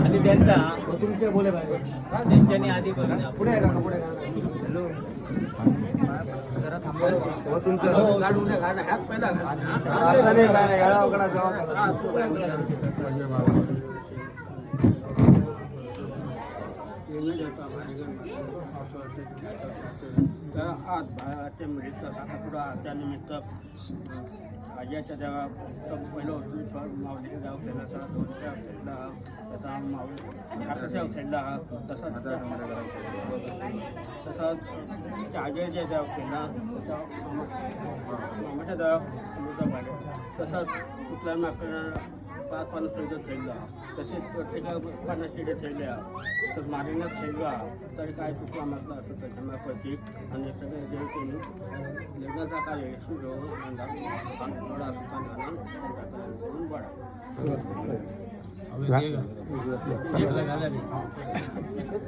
आधी त्यांचा तुमचे बोले पाहिजे त्यांच्यानी आधी. पुढे आहे का पुढे हॅलो. जरा थांबा. हो तुमचं गाडून द्या गाडा पहिला असं आज बाहेरच्या मिळतं साखरपुडा त्यानिमित्त आज्याच्या देवा पहिलं होतं माऊलीच्या देव खेळाचा दोनच्या खेळला त्याचा माऊली काकाच्या खेळला हा तसाच तसाच आज्याच्या देव खेळला त्याचा मामाच्या देवा अमृता पाडे तसाच कुठल्या माकडा पाच पन्नास टक्के खेळला. तसेच प्रत्येका पन्नास टक्के खेळल्या तर मारीनाच खेळला. तरी काय चुकला म्हटलं असं त्याच्यामुळे प्रतीक आणि सगळे देव केली लग्नाचा काय येशू घेऊन बडा सुखान म्हणून बडा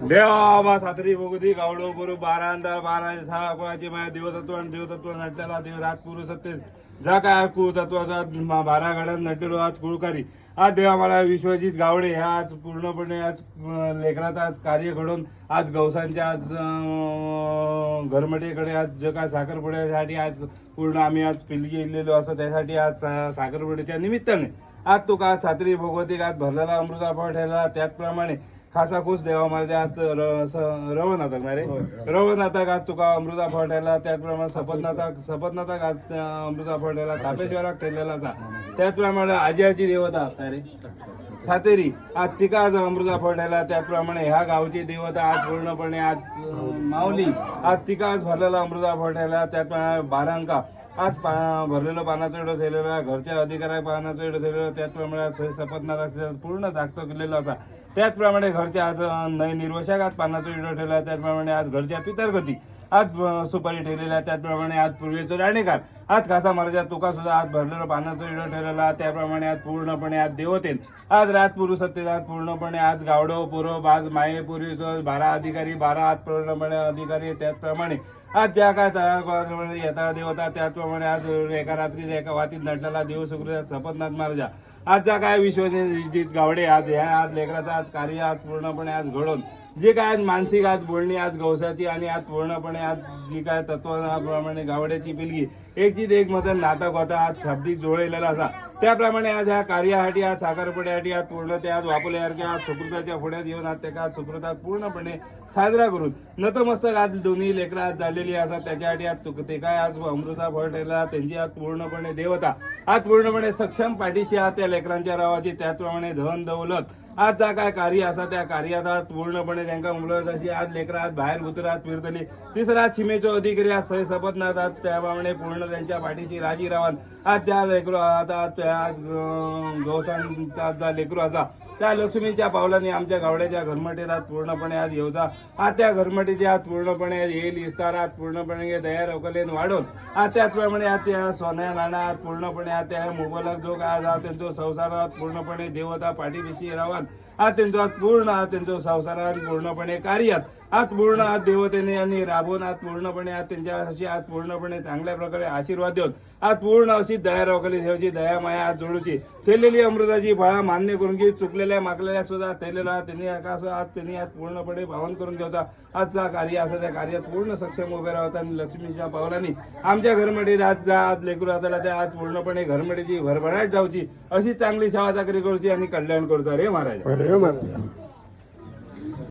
देवा सातरी भोगती गावडो बरो बारा अंधार बारा सहा कोणाची माया देवतत्व आणि देवतत्व नटलेला देव राजपुरुष सत्य. जा काय ऐकू तत्वाचा बारा घड्यात नटलो आज कुळकारी. आज देवा मला विश्वजित गावडे ह्या आज पूर्णपणे आज लेखनाचा आज कार्य घडून आज गवसांच्या आज घरमटेकडे आज जे काय साखरपुड्यासाठी आज पूर्ण आम्ही आज पिलगी इलेलो असं त्यासाठी आज साखरपुड्याच्या निमित्ताने आज तो का सात्री भगवती आज भरलेला अमृता फळ ठेवला त्याचप्रमाणे खासा खुश देवा माझ्या आज र- स- रव नाटक ना रे रव नाटक आज तुका अमृता फळ ठेवला त्याचप्रमाणे सपत नाटक आज अमृता फळ ठेवला तापेश्वराक ठेवलेला असा. त्याचप्रमाणे आजीची देवता असता रे? सातेरी. आज तिका आज अमृता फळ ठेवला त्याचप्रमाणे ह्या गावची देवता आज पूर्णपणे आज माऊली. आज तिका आज भरलेला अमृता फळ ठेवला त्याचप्रमाणे बारांका. आज पा भरलेलं पानाचं एवढं ठेवलेलं घरच्या अधिकाऱ्या पानाचं एवढं ठेवलेलं त्याचप्रमाणे आज सपतनारा पूर्ण जागतो केलेला असा. त्याचप्रमाणे घरच्या आज नय निर्वशाक आज पानाचं एवढं ठेवला त्याचप्रमाणे आज घरच्या पितरगती आज सुपारी ठेवलेल्या त्याचप्रमाणे आज पूर्वीचं राणेकार आज खासा महाराजा तुका सुद्धा आज भरलेलं पानाचं इडं ठेवलेला त्याप्रमाणे आज पूर्णपणे आज देवतेन. आज राजपुरुष सत्तेत पूर्णपणे आज गावडो पुरब आज मायेपुरीचं बारा अधिकारी बारा आज पूर्णपणे अधिकारी त्याचप्रमाणे आज ज्या काय येता देवता त्याचप्रमाणे आज एका रात्री एका वातीत नटलेला देव सुकृत सपतनाथ महाराजा. आजचा काय विश्वजित गावडे आज ह्या आज लेकराचा आज कार्य आज पूर्णपणे आज घडून जे काय आज मानसिक आज बोलणी आज गवसाची आणि आज पूर्णपणे आज जी काय तत्वाप्रमाणे गावड्याची पिलगी एक जीत एक मधन नाटक होता आज शाब्दिक जोडलेला असा. त्याप्रमाणे आज ह्या कार्यासाठी आज साखरपुड्यासाठी आज पूर्ण ते आज वापरल्यासारखे आज सुकृताच्या फुड्यात येऊन आज त्या आज सुकृतात पूर्णपणे साजरा करून नतमस्तक आज दोन्ही लेकरं आज झालेली असा. त्याच्यासाठी आज ते काय आज अमृता फळटेला त्यांची आज पूर्णपणे देवता. आज पूर्णपणे सक्षम पाठीशी आज त्या लेकरांच्या रावाची त्याचप्रमाणे धन दौलत आज जा काय कार्य असा त्या कार्यात आज पूर्णपणे त्यांना उमलत अशी. आज लेकरं आज बाहेर उतरात फिरतली. तिसरा आज अधिकारी आज सय सपतनाथ आज त्याप्रमाणे पूर्ण त्यांच्या पाठीशी राजी रावन आज त्या लेकरू आता त्या आज गवसांचा जा लेकरू असा त्या लक्ष्मीच्या पावलांनी आमच्या गावड्याच्या घरमटीत आज पूर्णपणे आज येऊचा आज त्या घरमटीचे आज पूर्णपणे येईल विस्तार आज पूर्णपणे दया रोकलेन वाढून. आज त्याचप्रमाणे आज त्या सोन्या नाणा आज पूर्णपणे आज त्या मोबाईलात जो काय आज त्यांचा संसारात पूर्णपणे देवता पाठीविषयी रावण God. आज त्यांचं आज पूर्ण आज त्यांचं संसारात पूर्णपणे कार्यात. आज पूर्ण आज देवतेने यांनी राबवून आज पूर्णपणे आज त्यांच्याशी आज पूर्णपणे चांगल्या प्रकारे आशीर्वाद देऊन आज पूर्ण अशी दया रोखली देवाची दया माया आज जोडूची. थेलेली अमृताची फळा मान्य करून घे चुकलेल्या मागलेल्या सुद्धा थेलेला त्यांनी आकाश आज त्यांनी आज पूर्णपणे पावन करून घ्यायचा आजचा कार्य असा त्या कार्यात पूर्ण सक्षम उभे राहतात आणि लक्ष्मीच्या पावलांनी. आमच्या घरमध्ये आज जा आज लेकरू हाताला त्या आज पूर्णपणे घरमडीची भरभराट जाऊची. अशी चांगली सेवा चाकरी करूची आणि कल्याण करूचा रे महाराज. अरे महाराज